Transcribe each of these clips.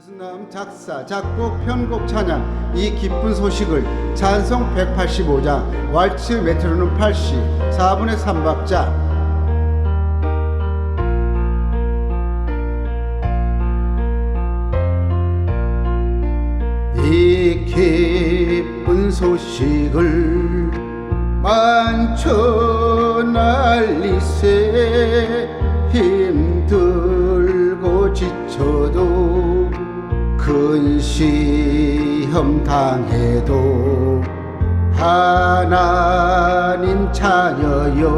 김수남 작사, 작곡, 편곡, 찬양 이 기쁜 소식을 찬송 185장 왈츠 메트로놈 80 4분의 3박자. 이 기쁜 소식을 만 큰 시험 당해도 하나님 자녀여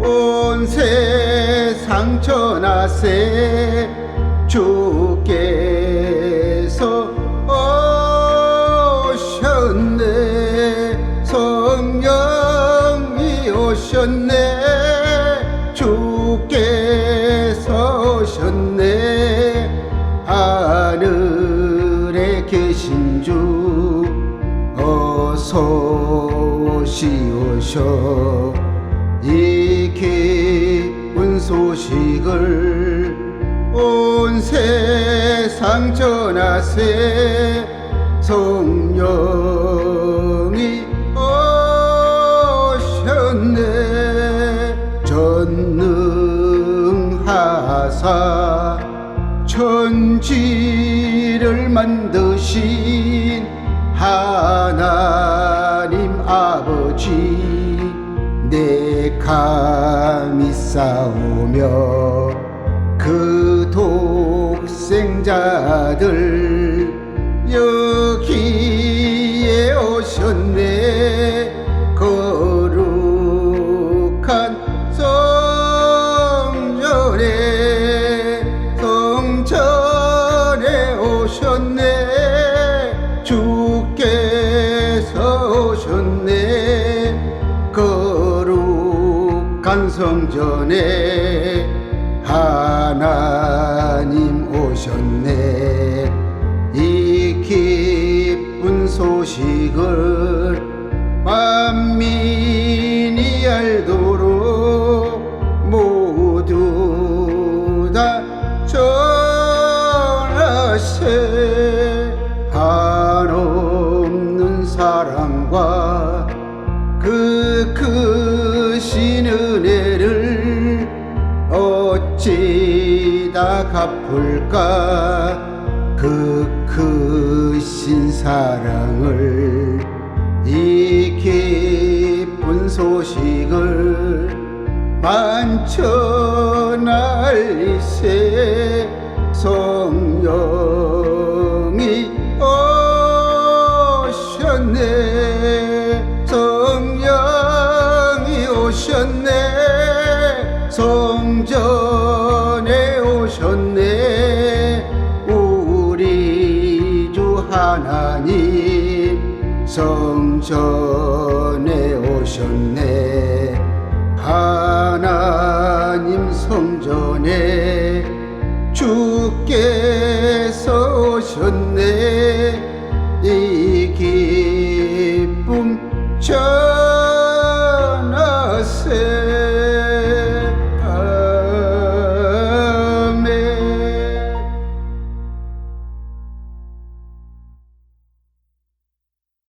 온 세상 전하세 주께서 오셨네. 성령이 오셨네. 주께서 오셨네 어서 오시오셔. 이 기쁜 소식을 온 세상 전하세. 성령이 오셨네. 전능하사 천지를 만드신 하 감히 싸우며 그 독생자들 여기 거룩한 성전에 하나님 오셨네. 이 기쁜 소식을 만민이 알도록 모두 다 전하세. 한없는 사랑과 그 크신 은 갚을까? 그 크신 사랑을 성전에 오셨네. 하나님 성전에 주께서 오셨네